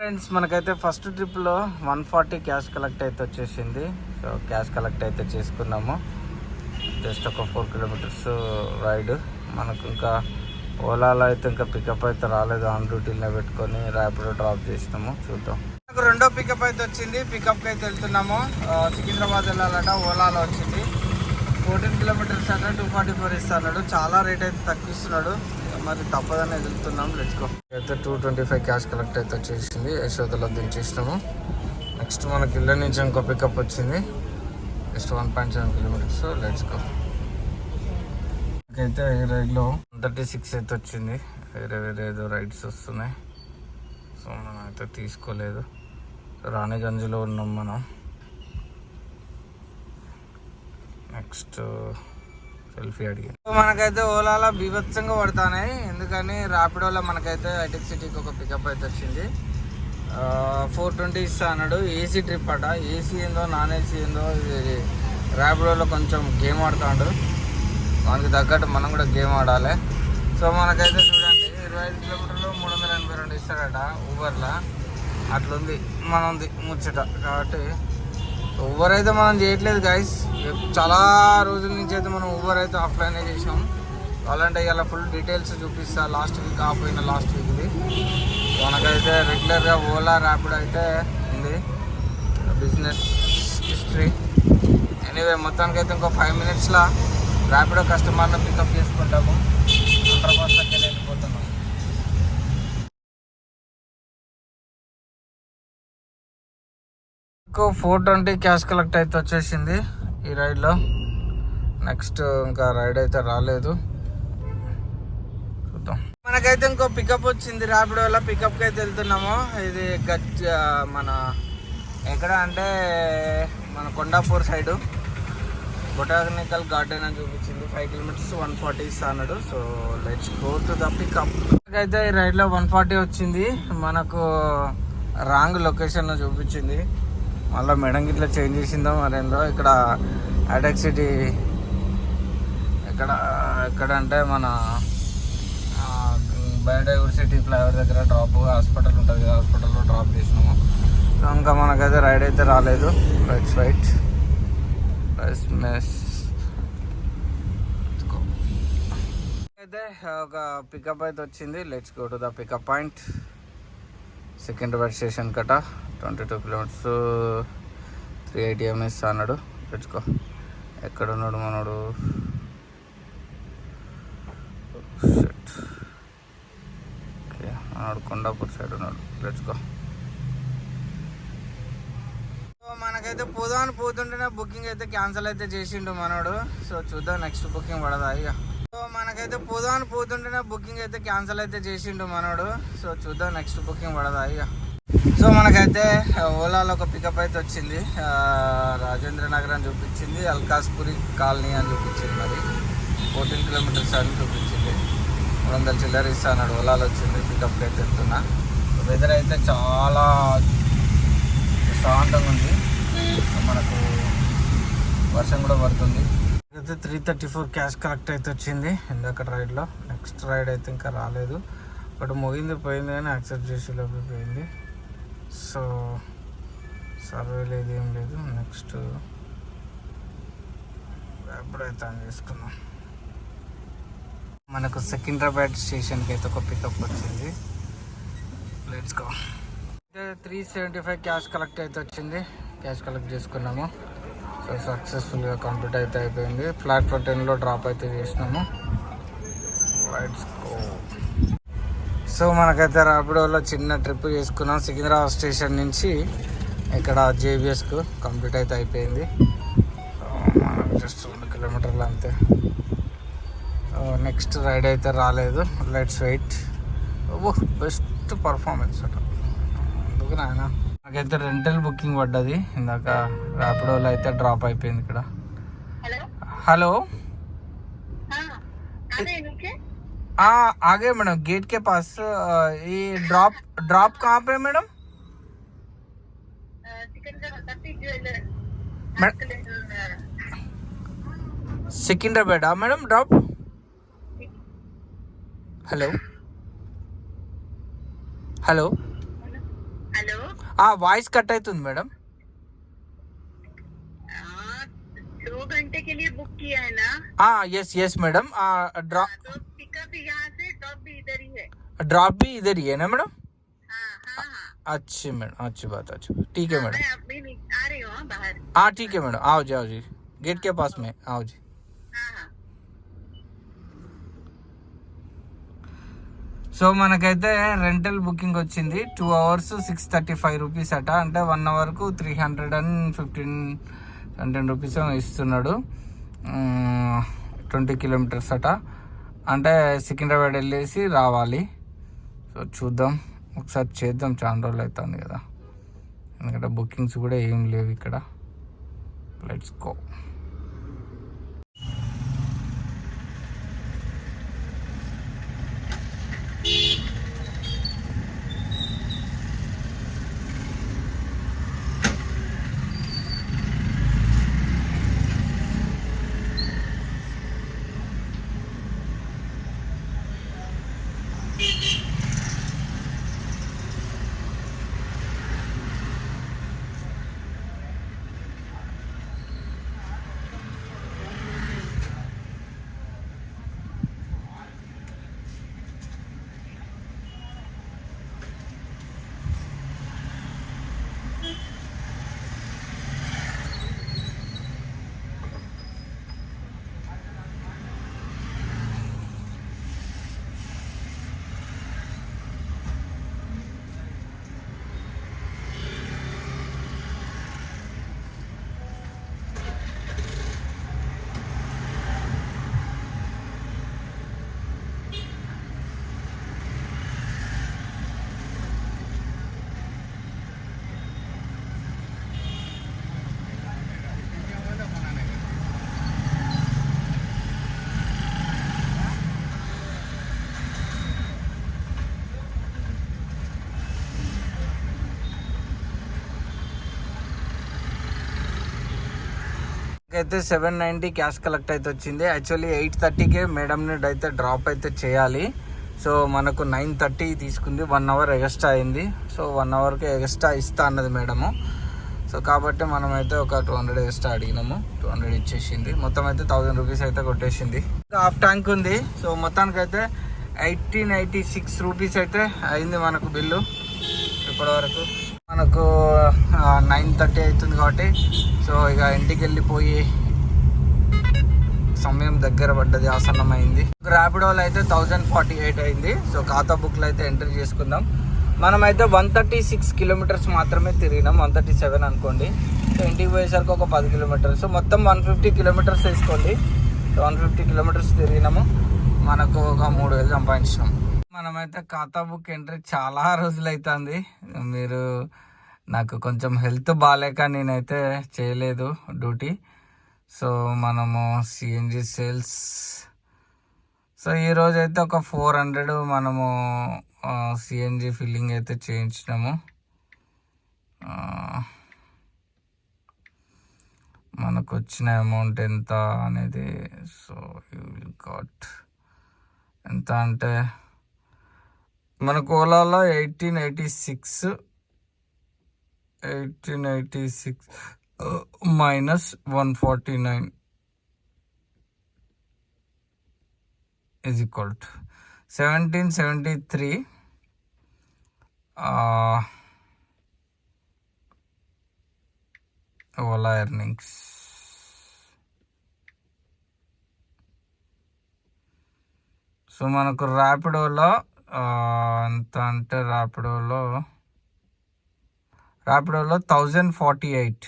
Friends మనకైతే first ట్రిప్లో one forty cash collect అయితే వచ్చేసింది. సో క్యాష్ కలెక్ట్ అయితే చేసుకున్నాము. జస్ట్ ఒక ఫోర్ కిలోమీటర్స్ రైడ్ మనకు ఇంకా ఓలాలో అయితే ఇంకా పికప్ అయితే రాలేదు. ఆన్ డ్యూటీలో పెట్టుకొని ర్యాపిడో డ్రాప్ చేసినాము. చూద్దాం. నాకు రెండో పికప్ అయితే వచ్చింది. పికప్కి అయితే వెళ్తున్నాము. సికింద్రాబాద్ వెళ్ళాలట. ఓలాలో వచ్చింది. ఫోర్టీన్ కిలోమీటర్స్ అంటే. టూ ఫార్టీ ఫోర్ ఇస్తున్నాడు. చాలా రేట్ అయితే తగ్గిస్తున్నాడు మరి తప్పదని వెళ్తున్నాం లెట్స్కో అయితే two twenty five cash collect అయితే వచ్చేసింది. యశోదలో దించేసినాము నెక్స్ట్ మనకి ఇళ్ళ నుంచి ఇంకో పికప్ వచ్చింది. Just one point seven kilometres let's go అయితే ఈ రైడ్లో థర్టీ సిక్స్ అయితే వచ్చింది. వేరే వేరే ఏదో రైడ్స్ వస్తున్నాయి. సో మనం అయితే తీసుకోలేదు. రాణిగంజ్లో ఉన్నాం మనం. నెక్స్ట్ సెల్ఫీ అడిగి మనకైతే ఓలాలో బీభత్సంగా పడుతున్నాయి. ఎందుకని? ర్యాపిడోలో మనకైతే ఐటెక్ సిటీకి ఒక పికప్ అయితే వచ్చింది. ఫోర్ ట్వంటీ ఇస్తా అన్నాడు. ఏసీ ట్రిప్ అట. ఏసీ ఏందో నాన్ ఏసీ ఏందో ఇది ర్యాపిడోలో కొంచెం గేమ్ ఆడుతాడు. మనకి తగ్గట్టు మనం కూడా గేమ్ ఆడాలి. సో మనకైతే చూడండి ఇరవై ఐదు కిలోమీటర్లు మూడు వందల ఎనభై రెండు ఇస్తాడట ఊబర్లో అట్లుంది. మనది ముచ్చట. కాబట్టి ఊబర్ అయితే మనం చేయట్లేదు గైస్ చాలా రోజుల నుంచి అయితే మనం ఊబర్ అయితే ఆఫ్లైనే చేసినాం కావాలంటే ఇలా ఫుల్ డీటెయిల్స్ చూపిస్తా లాస్ట్ వీక్ ఆపోయిన లాస్ట్ వీక్ది మనకైతే రెగ్యులర్గా ఓలా ర్యాపిడ్ అయితే ఉంది. బిజినెస్ హిస్టరీ ఎనీవే మొత్తానికి అయితే ఇంకో ఫైవ్ మినిట్స్లో ర్యాపిడో కస్టమర్ని పికప్ చేసుకుంటాము. హైదరాబాద్కి వెళ్ళిపోతున్నాం. ఫోర్ ట్వంటీ క్యాష్ కలెక్ట్ అయితే వచ్చేసింది ఈ రైడ్లో. నెక్స్ట్ ఇంకా రైడ్ అయితే రాలేదు. చూద్దాం. మనకైతే ఇంకో పికప్ వచ్చింది. ర్యాపిడ్ వల్ల పికప్కి అయితే వెళ్తున్నాము. ఇది గజ్జ మన ఎక్కడ అంటే మన కొండాపూర్ సైడు. బొటానికల్ గార్డెన్ అని చూపించింది. ఫైవ్ కిలోమీటర్స్ వన్ ఫార్టీ ఇస్తా అన్నాడు. So let's go to the pickup అయితే ఈ రైడ్లో వన్ ఫార్టీ వచ్చింది. మనకు రాంగ్ లొకేషన్లో చూపించింది. మళ్ళీ మేడం ఇట్లా చేంజ్ చేసిందో మరేందో ఇక్కడ అటాక్ సిటీ ఎక్కడ ఎక్కడ అంటే మన బయోడైవర్సిటీ ఫ్లైఓవర్ దగ్గర డ్రాప్ హాస్పిటల్ ఉంటుంది కదా హాస్పిటల్లో డ్రాప్ చేసినాము. సో ఇంకా మనకైతే రైడ్ అయితే రాలేదు. రైట్స్ రైట్ రైస్ మెస్ అయితే ఒక పికప్ అయితే వచ్చింది. Let's go to the pickup point Secunderabad station కట twenty two kilometres three eighty MS అన్నాడు. తెచ్చుకో ఎక్కడ ఉన్నాడు మనోడు? ఓకే మనోడు కొండాపూర్ సైడ్ ఉన్నాడు. తెచ్చుకో సో మనకైతే పోదామని పోతుంటేనే బుకింగ్ అయితే క్యాన్సిల్ అయితే చేసిండు మనోడు. సో చూద్దాం నెక్స్ట్ బుకింగ్ పడదా ఇక. మనకైతే పోదామని పోతుంటేనే బుకింగ్ అయితే క్యాన్సిల్ అయితే చేసిండు మనోడు. సో చూద్దాం నెక్స్ట్ బుకింగ్ పడదా ఇక. సో మనకైతే ఓలాలో ఒక పికప్ అయితే వచ్చింది. రాజేంద్ర నగర్ అని చూపించింది అల్కాస్పురి కాలనీ అని చూపించింది మరి. ఫోర్టీన్ కిలోమీటర్స్ అని చూపించింది. మూడు వందల చిల్లర ఇస్తా అన్నాడు ఓలాలో వచ్చింది పికప్కి అయితే వెళ్తున్నా వెదర్ అయితే చాలా ప్రశాంతంగా ఉంది. మనకు వర్షం కూడా పడుతుంది. అయితే three thirty four cash collect అయితే వచ్చింది. ఇందాక రైడ్లో నెక్స్ట్ రైడ్ అయితే ఇంకా రాలేదు. బట్ ముగింది పోయింది కానీ యాక్సెప్ట్ చేసి లోపల పోయింది సో సర్వే లేదు ఏం లేదు. నెక్స్ట్ ఎప్పుడైతే ఆన్ చేసుకుందాం. మనకు సికింద్రాబాద్ స్టేషన్కి అయితే ఒక పికప్ వచ్చింది. Let's go three seventy five cash collect అయితే వచ్చింది. క్యాష్ కలెక్ట్ చేసుకున్నాము. సక్సెస్ఫుల్గా కంప్లీట్ అయితే అయిపోయింది. ప్లాట్ఫామ్ టెన్లో డ్రాప్ అయితే చేసినాము. లెట్స్ సో మనకైతే రాపిడోలో చిన్న ట్రిప్ చేసుకున్నాం. సికింద్రాబాద్ స్టేషన్ నుంచి ఇక్కడ జేబిఎస్కు కంప్లీట్ అయితే అయిపోయింది. జస్ట్ రెండు కిలోమీటర్లు అంతే. నెక్స్ట్ రైడ్ అయితే రాలేదు. లెట్స్ వెయిట్ ఓ బెస్ట్ పర్ఫార్మెన్స్ అట. అందుకు నాయన. నాకైతే రెంటల్ బుకింగ్ పడ్డది ఇందాక ర్యాపిడోలో అయితే డ్రాప్ అయిపోయింది ఇక్కడ हेलो హలో हाँ आ रहे हैं क्या आ आ गए मैडम गेट के पास अ, ये ड्रॉप ड्रॉप कहाँ पे है मैडम सिकंदर सती ज्वेलर मैं- सिकंदराबाद आ madam drop hello hello hello voice cut అవుతుంది మేడం हाँ, दो घंटे के लिए बुक किया है ना ఎస్ ఎస్ మేడం ड्रॉप हाँ, तो पिकअप यहाँ से ड्रॉप भी इधर ही है ड्रॉप भी इधर ही है ना मैडम हाँ हाँ हाँ अच्छी मैडम अच्छी बात अच्छी बात ठीक है मैडम मैं अभी नि- आ रही हूँ हाँ, बाहर हाँ ठीक है मैडम आओ जी आओ जी गेट के पास में आओ जी సో మనకైతే రెంటల్ బుకింగ్ వచ్చింది. Two hours six thirty five rupees అట అంటే one అవర్కు three hundred and fifteen hundred rupees ఇస్తున్నాడు. ట్వంటీ కిలోమీటర్స్ అట. అంటే సికింద్రాబాద్ వెళ్ళేసి రావాలి. సో చూద్దాం. ఒకసారి చేద్దాం. చాలా రోజులు అవుతుంది కదా. ఎందుకంటే బుకింగ్స్ కూడా ఏం లేవు ఇక్కడ. లెట్స్ గో అయితే సెవెన్ నైంటీ క్యాష్ కలెక్ట్ అయితే వచ్చింది. యాక్చువల్లీ ఎయిట్ థర్టీకే మేడం అయితే డ్రాప్ అయితే చేయాలి. సో మనకు నైన్ థర్టీ తీసుకుంది. వన్ అవర్ ఎక్స్ట్రా అయింది. సో వన్ అవర్కి ఎక్స్ట్రా ఇస్తా అన్నది మేడము సో కాబట్టి మనమైతే ఒక టూ హండ్రెడ్ ఎక్స్ట్రా అడిగినాము. టూ హండ్రెడ్ ఇచ్చేసింది. మొత్తం అయితే థౌజండ్ రూపీస్ అయితే కొట్టేసింది. హాఫ్ ట్యాంక్ ఉంది. సో మొత్తానికి అయితే ఎయిటీన్ ఎయిటీ సిక్స్ రూపీస్ అయితే అయింది మనకు బిల్లు. ఇప్పటివరకు. మనకు నైన్ థర్టీ అవుతుంది కాబట్టి సో ఇక ఇంటికి వెళ్ళిపోయి సమయం దగ్గర పడ్డది ఆసన్నమైంది. ర్యాపిడోలో అయితే థౌజండ్ ఫార్టీ ఎయిట్ అయింది. సో ఖాతా బుక్లో అయితే ఎంటర్ చేసుకుందాం. మనమైతే వన్ థర్టీ సిక్స్ కిలోమీటర్స్ మాత్రమే తిరిగినాం. వన్ థర్టీ సెవెన్ అనుకోండి. సో ఇంటికి పోయేసరికి ఒక పది కిలోమీటర్స్ మొత్తం వన్ ఫిఫ్టీ కిలోమీటర్స్ వేసుకోండి. వన్ ఫిఫ్టీ కిలోమీటర్స్ తిరిగినాము. మనకు ఒక మూడు వేలు సంపాదించినాము మనమైతే ఖాతా బుక్ ఎంట్రీ చాలా రోజులు అవుతుంది మీరు నాకు కొంచెం హెల్త్ బాగాలేక నేనైతే చేయలేదు డ్యూటీ. సో మనము సిఎన్జి సేల్స్ సో ఈరోజు అయితే ఒక ఫోర్ హండ్రెడ్ మనము సిఎన్జి ఫిల్లింగ్ అయితే చేయించినాము. మనకు వచ్చిన అమౌంట్ ఎంత అనేది సో యూ విల్ గాట్ ఎంత అంటే మనకు ఓలాలో eighteen eighty six eighteen eighty six minus one forty nine is equal to seventeen seventy three Ola earnings. So మనకు ర్యాపిడోలో ఎంత అంటే ర్యాపిడోలో ర్యాపిడోలో thousand forty eight.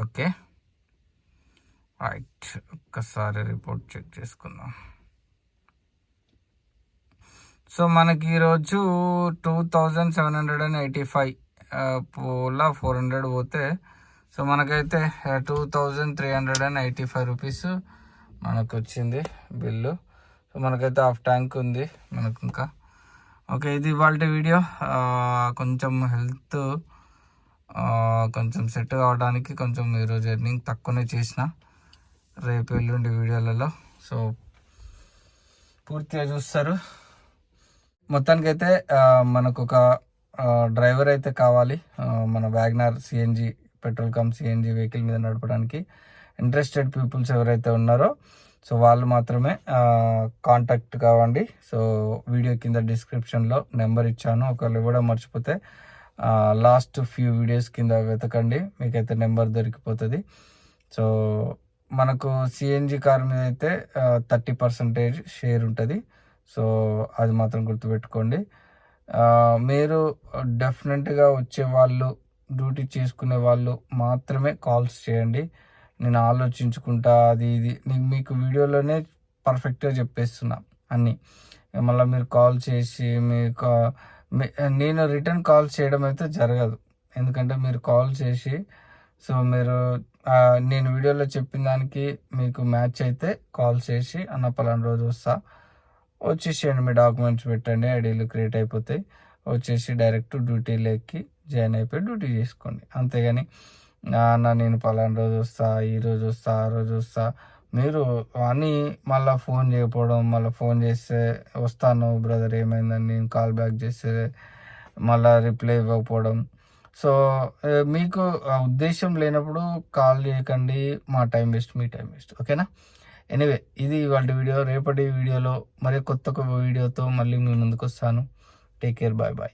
Okay. Right ఒక్కసారి రిపోర్ట్ చెక్ చేసుకుందాం. సో మనకి ఈరోజు two thousand seven hundred and eighty five పోలా ఫోర్ హండ్రెడ్ పోతే సో మనకైతే two thousand three hundred and eighty five rupees మనకు వచ్చింది బిల్లు. సో మనకైతే హాఫ్ ట్యాంక్ ఉంది మనకు ఇంకా ఓకే ఇది ఇవాళ వీడియో. కొంచెం హెల్త్ కొంచెం సెట్ కావడానికి కొంచెం ఈరోజు ఎర్నింగ్ తక్కువనే చేసిన రేపు ఎల్లుండి వీడియోలలో. సో పూర్తిగా చూస్తారు. మొత్తానికైతే మనకు ఒక డ్రైవర్ అయితే కావాలి. మన WagonR CNG petrol cum CNG vehicle మీద నడపడానికి ఇంట్రెస్టెడ్ పీపుల్స్ ఎవరైతే ఉన్నారో సో వాళ్ళు మాత్రమే కాంటాక్ట్ కావండి. సో వీడియో కింద డిస్క్రిప్షన్లో నెంబర్ ఇచ్చాను. ఒకవేళ ఇవ్వడం మర్చిపోతే లాస్ట్ ఫ్యూ వీడియోస్ కింద వెతకండి. మీకైతే నెంబర్ దొరికిపోతుంది. సో మనకు సిఎన్జి కార్ మీద అయితే థర్టీ పర్సంటేజ్ షేర్ ఉంటుంది. సో అది మాత్రం గుర్తుపెట్టుకోండి. మీరు డెఫినెట్గా వచ్చే వాళ్ళు డ్యూటీ చేసుకునే వాళ్ళు మాత్రమే కాల్స్ చేయండి. నేను ఆలోచించుకుంటా అది ఇది. నేను మీకు వీడియోలోనే పర్ఫెక్ట్గా చెప్పేస్తున్నా అన్నీ. మళ్ళీ మీరు కాల్ చేసి మీకు మీ- నేను రిటర్న్ కాల్ చేయడం అయితే జరగదు. ఎందుకంటే మీరు కాల్ చేసి సో మీరు నేను వీడియోలో చెప్పిన దానికి మీకు మ్యాచ్ అయితే కాల్ చేసి అన్న పలానా రోజు వస్తా. వచ్చేసేయండి మీ డాక్యుమెంట్స్ పెట్టండి ఐడీలు క్రియేట్ అయిపోతాయి. వచ్చేసి డైరెక్ట్ డ్యూటీలోకి జాయిన్ అయిపోయి డ్యూటీ చేసుకోండి. అంతేగాని "నా అన్న నేను పలానా రోజు వస్తా ఈ రోజు వస్తా ఆ రోజు వస్తా మీరు అని మళ్ళీ ఫోన్ చేయకపోవడం మళ్ళీ ఫోన్ చేస్తే వస్తాను బ్రదర్ ఏమైందని నేను కాల్ బ్యాక్ చేస్తే మళ్ళీ రిప్లై ఇవ్వకపోవడం. సో మీకు ఆ ఉద్దేశం లేనప్పుడు కాల్ చేయకండి మా టైం వేస్ట్ మీ టైం వేస్ట్. ఓకేనా? ఎనీవే ఇది ఇవాళ వీడియో. రేపటి వీడియోలో మరి కొత్త ఒక వీడియోతో మళ్ళీ మీ ముందుకు వస్తాను. Take care bye bye